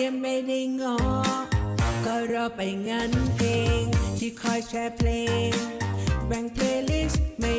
ดียไม่ได้งอ ก็รอไปงานเพลง ที่คอยแชร์เพลง แบ่งเพลย์ลิสต์ไม่